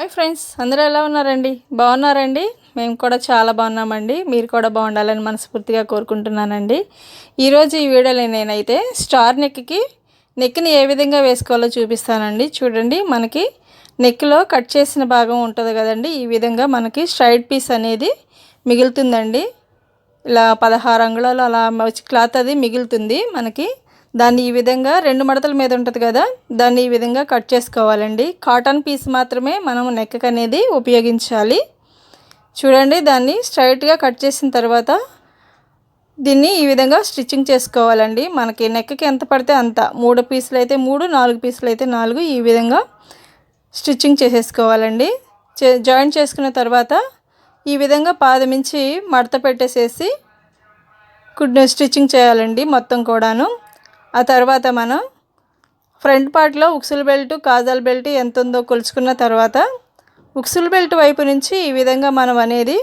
Hi friends అందరూ ఎలా ఉన్నారండి? బాగున్నారండి? మేము కూడా చాలా బాగున్నామండి. మీరు కూడా బాగుండాలని మనస్ఫూర్తిగా కోరుకుంటున్నానండి. ఈరోజు ఈ వీడియోలో నేనైతే స్టార్ నెక్కి నెక్ని ఏ విధంగా వేసుకోవాలో చూపిస్తానండి. చూడండి మనకి నెక్లో కట్ చేసిన భాగం ఉంటుంది కదండి. ఈ విధంగా మనకి స్ట్రైట్ పీస్ అనేది మిగులుతుందండి. ఇలా పదహారు అంగుళాలు అలా వచ్చి క్లాత్ అది మిగులుతుంది మనకి. దాన్ని ఈ విధంగా రెండు మడతల మీద ఉంటుంది కదా దాన్ని ఈ విధంగా కట్ చేసుకోవాలండి. కాటన్ పీస్ మాత్రమే మనం నెక్ అనేది ఉపయోగించాలి. చూడండి దాన్ని స్ట్రైట్గా కట్ చేసిన తర్వాత దీన్ని ఈ విధంగా స్టిచ్చింగ్ చేసుకోవాలండి. మనకి నెక్కకి ఎంత పడితే అంత మూడు పీసులు అయితే మూడు నాలుగు పీసులు అయితే నాలుగు ఈ విధంగా స్టిచ్చింగ్ చేసేసుకోవాలండి. జాయిన్ చేసుకున్న తర్వాత ఈ విధంగా పాదమించి మడత పెట్టేసేసి కుడ్ స్టిచ్చింగ్ చేయాలండి మొత్తం కూడాను. ఆ తర్వాత మనం ఫ్రంట్ పార్ట్లో ఉక్సుల బెల్ట్ కాజల్ బెల్ట్ ఎంత ఉందో కొలుచుకున్న తర్వాత ఉక్సుల బెల్ట్ వైపు నుంచి ఈ విధంగా మనం అనేది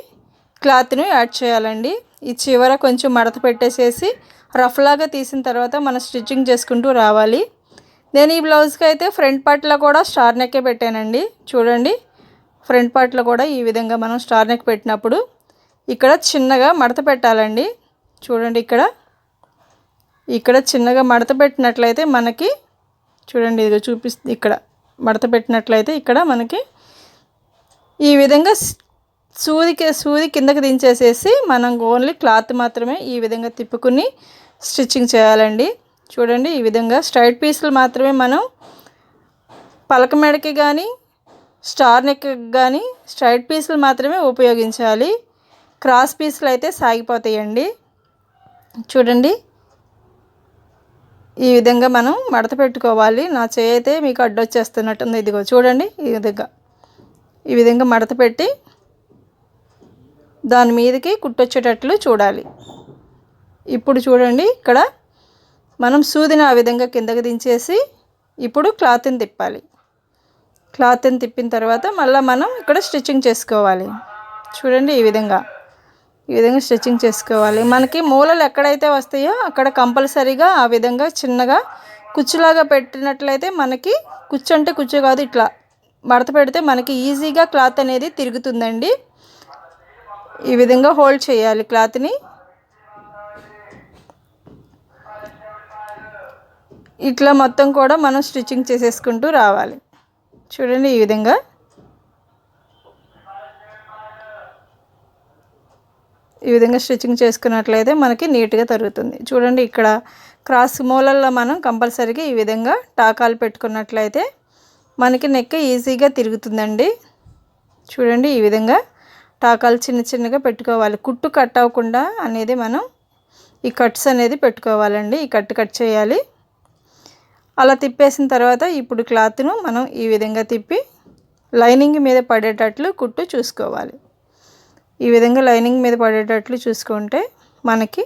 క్లాత్ను యాడ్ చేయాలండి. ఈ చివర కొంచెం మడత పెట్టేసేసి రఫ్లాగా తీసిన తర్వాత మనం స్టిచ్చింగ్ చేసుకుంటూ రావాలి. నేను ఈ బ్లౌజ్కి అయితే ఫ్రంట్ పార్ట్లో కూడా స్టార్ నెక్కే పెట్టానండి. చూడండి ఫ్రంట్ పార్ట్లో కూడా ఈ విధంగా మనం స్టార్ నెక్ పెట్టినప్పుడు ఇక్కడ చిన్నగా మడత పెట్టాలండి. చూడండి ఇక్కడ. ఇక్కడ చిన్నగా మడత పెట్టినట్లయితే మనకి చూడండి ఇదిగో చూపిస్తుంది ఇక్కడ మడత పెట్టినట్లయితే ఇక్కడ మనకి ఈ విధంగా సూదికి సూది కిందకి దించేసేసి మనం ఓన్లీ క్లాత్ మాత్రమే ఈ విధంగా తిప్పుకుని స్టిచ్చింగ్ చేయాలండి. చూడండి ఈ విధంగా స్ట్రైట్ పీసులు మాత్రమే మనం పలక మెడకి కానీ స్టార్ నెక్ కానీ స్ట్రైట్ పీసులు మాత్రమే ఉపయోగించాలి. క్రాస్ పీసులు అయితే సాగిపోతాయండి. చూడండి ఈ విధంగా మనం మడత పెట్టుకోవాలి. నా చేయి అయితే మీకు అడ్డొచ్చేస్తున్నట్టుంది. ఇదిగో చూడండి ఈ విధంగా. ఈ విధంగా మడత పెట్టి దాని మీదకి కుట్టొచ్చేటట్లు చూడాలి. ఇప్పుడు చూడండి ఇక్కడ మనం సూదిని ఆ విధంగా కిందకి దించేసి ఇప్పుడు క్లాత్ని తిప్పాలి. క్లాత్ని తిప్పిన తర్వాత మళ్ళీ మనం ఇక్కడ స్టిచ్చింగ్ చేసుకోవాలి. చూడండి ఈ విధంగా. ఈ విధంగా స్టిచ్చింగ్ చేసుకోవాలి. మనకి మూలలు ఎక్కడైతే వస్తాయో అక్కడ కంపల్సరీగా ఆ విధంగా చిన్నగా కుచ్చులాగా పెట్టినట్లయితే మనకి కుచ్చు అంటే కుచ్చు కాదు ఇట్లా మడత పెడితే మనకి ఈజీగా క్లాత్ అనేది తిరుగుతుందండి. ఈ విధంగా హోల్డ్ చేయాలి క్లాత్ని. ఇట్లా మొత్తం కూడా మనం స్టిచ్చింగ్ చేసేసుకుంటూ రావాలి. చూడండి ఈ విధంగా. ఈ విధంగా స్టిచ్చింగ్ చేసుకున్నట్లయితే మనకి నీట్గా తరుగుతుంది. చూడండి ఇక్కడ క్రాస్ మూలల్లో మనం కంపల్సరీగా ఈ విధంగా టాకాలు పెట్టుకున్నట్లయితే మనకి నెక్ ఈజీగా తిరుగుతుందండి. చూడండి ఈ విధంగా టాకాలు చిన్న చిన్నగా పెట్టుకోవాలి. కుట్టు కట్ అవ్వకుండా అనేది మనం ఈ కట్స్ అనేది పెట్టుకోవాలండి. ఈ కట్ కట్ చేయాలి. అలా తిప్పేసిన తర్వాత ఇప్పుడు క్లాత్ను మనం ఈ విధంగా తిప్పి లైనింగ్ మీద పడేటట్లు కుట్టు చూసుకోవాలి. ఈ విధంగా లైనింగ్ మీద పడేటట్లు చూసుకుంటే మనకి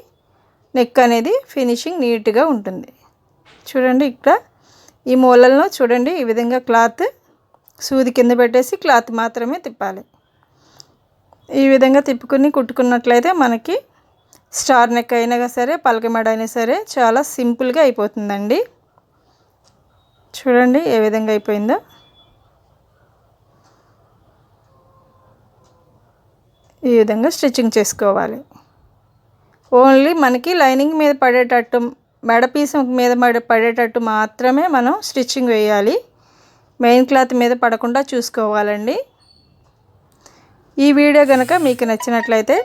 నెక్ అనేది ఫినిషింగ్ నీట్గా ఉంటుంది. చూడండి ఇక్కడ ఈ మూలల్లో చూడండి ఈ విధంగా క్లాత్ సూది కింద పెట్టేసి క్లాత్ మాత్రమే తిప్పాలి. ఈ విధంగా తిప్పుకుని కుట్టుకున్నట్లయితే మనకి స్టార్ నెక్ అయినా సరే పలకమెడ అయినా సరే చాలా సింపుల్గా అయిపోతుందండి. చూడండి ఏ విధంగా అయిపోయిందో. ఈ విధంగా స్టిచ్చింగ్ చేసుకోవాలి. ఓన్లీ మనకి లైనింగ్ మీద పడేటట్టు మెడ పీస్ మీద మెడ పడేటట్టు మాత్రమే మనం స్టిచ్చింగ్ వేయాలి. మెయిన్ క్లాత్ మీద పడకుండా చూసుకోవాలండి. ఈ వీడియో కనుక మీకు నచ్చినట్లయితే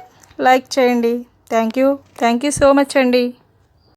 లైక్ చేయండి. Thank you. Thank you so much అండి.